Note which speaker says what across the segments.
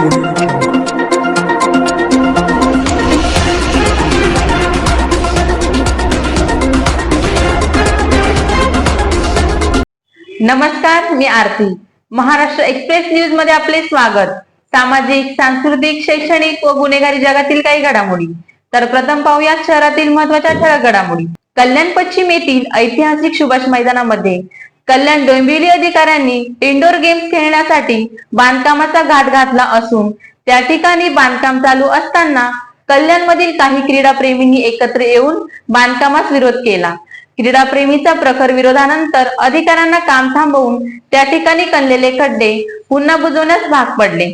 Speaker 1: नमस्कार मी आरती. महाराष्ट्र एक्सप्रेस न्यूजमध्ये आपले स्वागत. सामाजिक सांस्कृतिक शैक्षणिक व गुन्हेगारी जगातील काही घडामोडी. तर प्रथम पाहूया शहरातील महत्त्वाच्या ठळक घडामोडी. कल्याण पश्चिम येथील ऐतिहासिक सुभाष मैदानामध्ये कल्याण डोंबिवली अधिकाऱ्यांनी इंडोर गेम्स खेळण्यासाठी बांधकामाचा घाट घातला असून त्या ठिकाणी बांधकाम चालू असताना कल्याणमधील काही क्रीडाप्रेमींनी एकत्र येऊन बांधकामास विरोध केला. क्रीडाप्रेमीचा प्रखर विरोधानंतर अधिकाऱ्यांना काम थांबवून त्या ठिकाणी कणलेले खड्डे पुन्हा बुजवण्यास भाग पडले.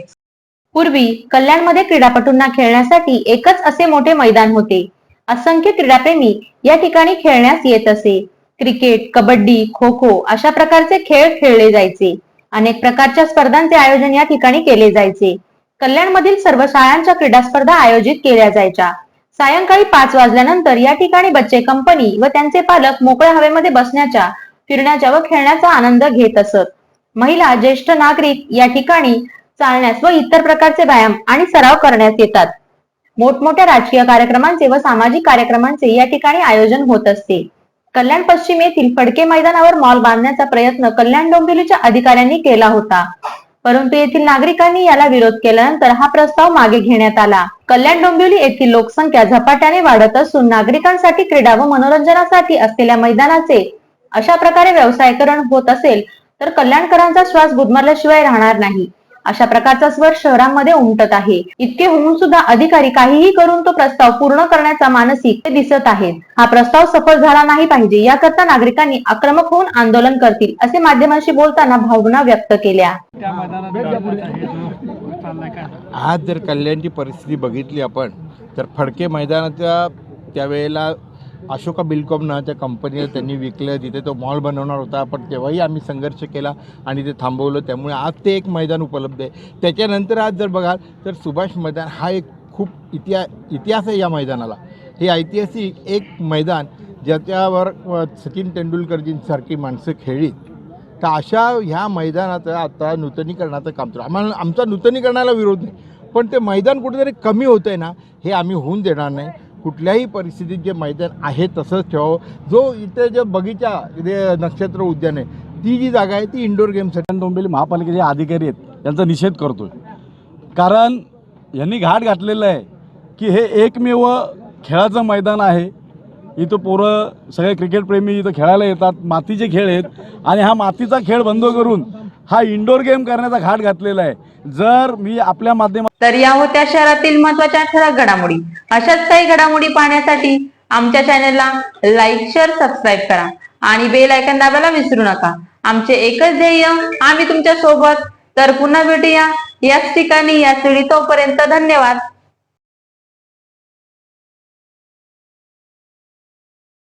Speaker 1: पूर्वी कल्याणमध्ये क्रीडापटूंना खेळण्यासाठी एकच असे मोठे मैदान होते. असंख्य क्रीडाप्रेमी या ठिकाणी खेळण्यास येत असे. क्रिकेट कबड्डी खो खो अशा प्रकारचे खेळ खेळले जायचे. अनेक प्रकारच्या स्पर्धांचे आयोजन या ठिकाणी केले जायचे. कल्याणमधील सर्व शाळांच्या क्रीडा स्पर्धा आयोजित केल्या जायच्या. सायंकाळी पाच वाजल्यानंतर या ठिकाणी बच्चे कंपनी व त्यांचे पालक मोकळ्या हवेमध्ये बसण्याच्या फिरण्याच्या व खेळण्याचा आनंद घेत असत. महिला ज्येष्ठ नागरिक या ठिकाणी चालण्यास व इतर प्रकारचे व्यायाम आणि सराव करण्यास येतात. मोठमोठ्या राजकीय कार्यक्रमांचे व सामाजिक कार्यक्रमांचे या ठिकाणी आयोजन होत असते. कल्याण पश्चिम येथील फडके मैदानावर मॉल बांधण्याचा प्रयत्न कल्याण डोंबिवलीच्या अधिकाऱ्यांनी केला होता. परंतु येथील नागरिकांनी याला विरोध केल्यानंतर हा प्रस्ताव मागे घेण्यात आला. कल्याण डोंबिवली येथील लोकसंख्या झपाट्याने वाढत असून नागरिकांसाठी क्रीडा व मनोरंजनासाठी असलेल्या मैदानाचे अशा प्रकारे व्यवसायकरण होत असेल तर कल्याणकरांचा श्वास गुदमरल्याशिवाय राहणार नाही. अशा प्रकारचा स्वर शहरांमध्ये उमटत आहे. इतके होऊन सुद्धा अधिकारी काहीही करून तो प्रस्ताव पूर्ण करण्याचा मानसिक ते दिसत आहेत. हा प्रस्ताव सफल झाला नाही पाहिजे याकरता नागरिकांनी आक्रमक होऊन आंदोलन करतील असे माध्यमांशी बोलताना भावना व्यक्त केल्या.
Speaker 2: आज जर कल्याणची परिस्थिती बघितली आपण तर फडके मैदानाच्या त्यावेळेला अशोका बिलकॉम नावाच्या कंपनीला त्यांनी विकलं. तिथे तो मॉल बनवणार होता. पण तेव्हाही आम्ही संघर्ष केला आणि ते थांबवलं. त्यामुळे आज ते एक मैदान उपलब्ध आहे. त्याच्यानंतर आज जर बघाल तर सुभाष मैदान हा एक खूप इतिहा इतिहास आहे या मैदानाला. हे ऐतिहासिक एक मैदान ज्याच्यावर सचिन तेंडुलकरजींसारखी माणसं खेळली. तर अशा ह्या मैदानाचं आता नूतनीकरणाचं काम चालू आम्हाला आमचा नूतनीकरणाला विरोध नाही. पण ते मैदान कुठेतरी कमी होतं आहे ना हे आम्ही होऊन देणार नाही. कुठल्याही परिस्थितीत जे मैदान आहे तसंच ठेवावं. जो इथे जे बगीचा जे नक्षत्र उद्यान आहे ती जी जागा आहे ती इंडोर गेमसाठी
Speaker 3: कल्याण डोंबिवली महापालिकेचे अधिकारी आहेत यांचा निषेध करतो कारण यांनी घाट घातलेलं आहे की हे एकमेव खेळाचं मैदान आहे. इथं पोरं सगळे क्रिकेटप्रेमी इथं खेळायला येतात मातीचे खेळ आहेत. आणि हा मातीचा खेळ बंद करून हा इंडोर गेम करण्याचा घाट घातलेला आहे. जर मी आपल्या माध्यमात
Speaker 1: तर या होत्या शहरातील महत्त्वाच्या ठळक घडामोडी. अशाच काही घडामोडी पाहण्यासाठी आमच्या चॅनलला लाईक शेअर सबस्क्राईब करा. आणि बेल आयकन दाबायला विसरू नका. आमचे एकच ध्येय आम्ही तुमच्यासोबत तर पुन्हा भेटूया याच ठिकाणी याच वेळी तोपर्यंत धन्यवाद.